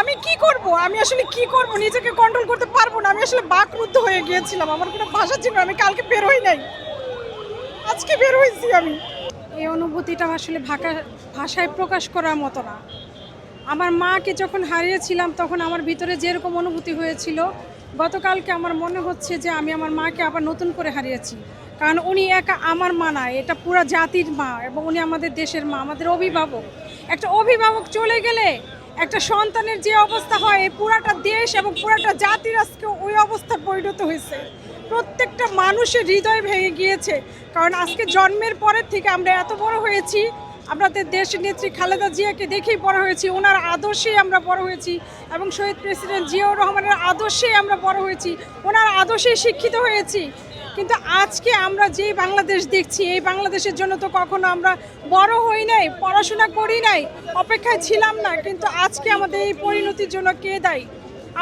আমি কি করব? আমি আসলে কি করব? নিজেকে কন্ট্রোল করতে পারব না। আমি আসলে বাকরুদ্ধ হয়ে গিয়েছিলাম। আমার কোনো ভাষা ছিল আমি কালকে বের হই নাই। আজকে বের হয়েছি আমি। এই অনুভূতিটা আসলে ভাষা, ভাষায় প্রকাশ করার মতো না। আমার মাকে যখন হারিয়েছিলাম, তখন আমার ভিতরে যেরকম অনুভূতি হয়েছিল, গতকালকে আমার মনে হচ্ছে যে আমি আমার মাকে আবার নতুন করে হারিয়েছি। কারণ উনি একা আমার মা না, এটা পুরা জাতির মা এবং উনি আমাদের দেশের মা, আমাদের অভিভাবক। একটা অভিভাবক চলে গেলে একটা সন্তানের যে অবস্থা হয়, এই পুরাটা দেশ এবং পুরাটা জাতির আজকে ওই অবস্থায় পরিণত হয়েছে। প্রত্যেকটা মানুষের হৃদয় ভেঙে গিয়েছে। কারণ আজকে জন্মের পরের থেকে আমরা এত বড় হয়েছি, আমাদের দেশের নেত্রী খালেদা জিয়াকে দেখেই বড় হয়েছি, ওনার আদর্শেই আমরা বড় হয়েছি এবং শহীদ প্রেসিডেন্ট জিয়াউর রহমানের আদর্শেই আমরা বড় হয়েছি। ওনার আদর্শেই শিক্ষিত হয়েছি। কিন্তু আজকে আমরা যে বাংলাদেশ দেখছি, এই বাংলাদেশের জন্য তো কখনো আমরা বড় হই নাই, পড়াশোনা করি নাই, অপেক্ষায় ছিলাম না, কিন্তু আজকে আমাদের এই পরিণতির জন্য কে দায়ী?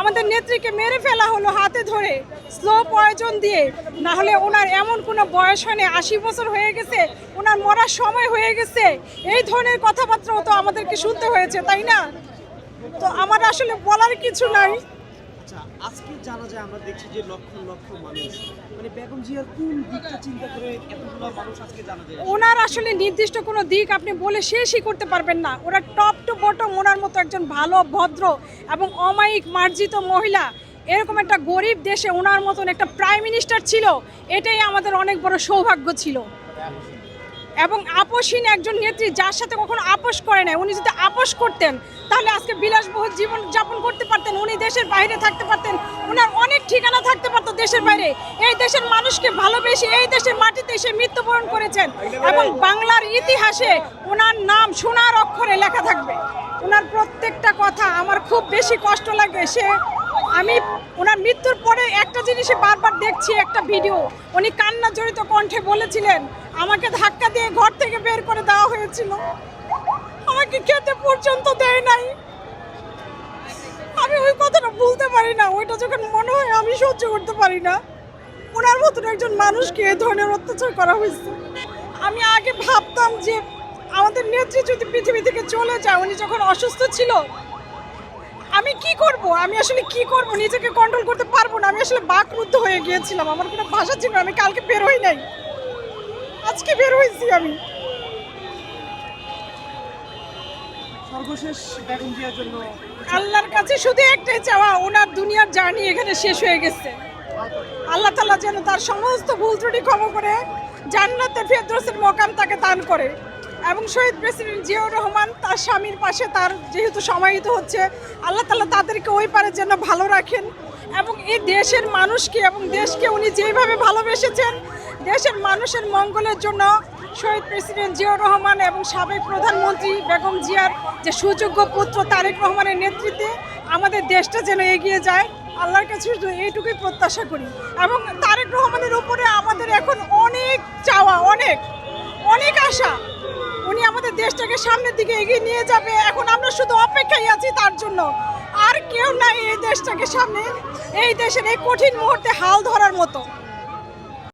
আমাদের নেত্রীকে মেরে ফেলা হলো হাতে ধরে স্লো প্রয়োজন দিয়ে। না হলে ওনার এমন কোনো বয়স হয়নি, আশি বছর হয়ে গেছে, ওনার মরার সময় হয়ে গেছে। এই ধরনের কথাবার্তাও তো আমাদেরকে শুনতে হয়েছে, তাই না? তো আমার আসলে বলার কিছু নাই। আজকে জানা যায় আমরা দেখছি যে লক্ষ লক্ষ মানুষ মানে বেগম জিয়ার কোন দিকটা চিন্তা করে এতগুলো মানুষ আজকে জানা যায়? ওনার আসলে নির্দিষ্ট কোনো দিক আপনি বলে শেষই করতে পারবেন না। ওরা টপ টু বটম ওনার মতো একজন ভালো, ভদ্র এবং অমায়িক, মার্জিত মহিলা। এরকম একটা গরিব দেশে ওনার মতন একটা প্রাইম মিনিস্টার ছিল, এটাই আমাদের অনেক বড় সৌভাগ্য ছিল। এবং আপোষহীন একজন নেত্রী যার সাথে কখনো আপোষ করে নাই, উনি যদি আপোষ করতেন, তাহলে আজকে বিলাসবহুল জীবন যাপন করতে পারতেন, উনি দেশের বাইরে থাকতে পারতেন ওনার অনেক ঠিকানা থাকতে পারতো দেশের বাইরে। এই দেশের মানুষকে ভালোবেসে এই দেশের মাটিতে এসে মৃত্যুবরণ করেছেন এবং বাংলার ইতিহাসে ওনার নাম সোনার অক্ষরে লেখা থাকবে। ওনার প্রত্যেকটা কথা আমার খুব বেশি কষ্ট লাগে। সে, আমি ওনার মৃত্যুর পরে একটা জিনিসে বারবার দেখছি, একটা ভিডিও। উনি কান্না জড়িত কণ্ঠে বলেছিলেন, আমাকে ধাক্কা দিয়ে ঘর থেকে বের করে দেওয়া হয়েছিল। আমাকে খেতে পর্যন্ত দেয় নাই। আমি ওই কথাটা বলতে পারি না, ওইটা যখন মনে হয় আমি সহ্য করতে পারি না। ওনার মতন একজন মানুষকে এই ধরনের অত্যাচার করা হয়েছে। আমি আগে ভাবতাম যে আমাদের নেত্রী যদি পৃথিবী থেকে চলে যায়, উনি যখন অসুস্থ ছিল, আমি কি করব? আমি আসলে কি করব? নিজেকে কন্ট্রোল করতে পারব না। আমি আসলে বাকরুদ্ধ হয়ে গিয়েছিলাম। আমার কোনো ভাষা ছিল আমি কালকে বের হই নাই। আজকে বের হয়েছি আমি। সর্বশেষ বেগম জিয়ার জন্য আল্লাহর কাছে শুধু একটাই চাওয়া, ওনার দুনিয়ার জার্নি এখানে শেষ হয়ে গেছে। আল্লাহ তালা যেন তার সমস্ত ভুল ত্রুটি ক্ষমা করে জান্নাতের ফেরদৌসের মকাম তাকে দান করে। এবং শহীদ প্রেসিডেন্ট জিয়াউর রহমান তার স্বামীর পাশে তার যেহেতু সমাহিত হচ্ছে, আল্লাহ তালা তাদেরকে ওই পারে যেন ভালো রাখেন। এবং এই দেশের মানুষকে এবং দেশকে উনি যেভাবে ভালোবেসেছেন, দেশের মানুষের মঙ্গলের জন্য শহীদ প্রেসিডেন্ট জিয়াউর রহমান এবং সাবেক প্রধানমন্ত্রী বেগম জিয়ার যে সুযোগ্য পুত্র তারেক রহমানের নেতৃত্বে আমাদের দেশটা যেন এগিয়ে যায়, আল্লাহর কাছে এইটুকুই প্রত্যাশা করি। এবং তারেক রহমানের উপরে আমাদের এখন অনেক চাওয়া, অনেক অনেক আশা। উনি আমাদের দেশটাকে সামনের দিকে এগিয়ে নিয়ে যাবে। এখন আমরা শুধু অপেক্ষায় আছি তার জন্য। আর কেউ নাই এই দেশটাকে সামনে, এই দেশের এই কঠিন মুহূর্তে হাল ধরার মতো।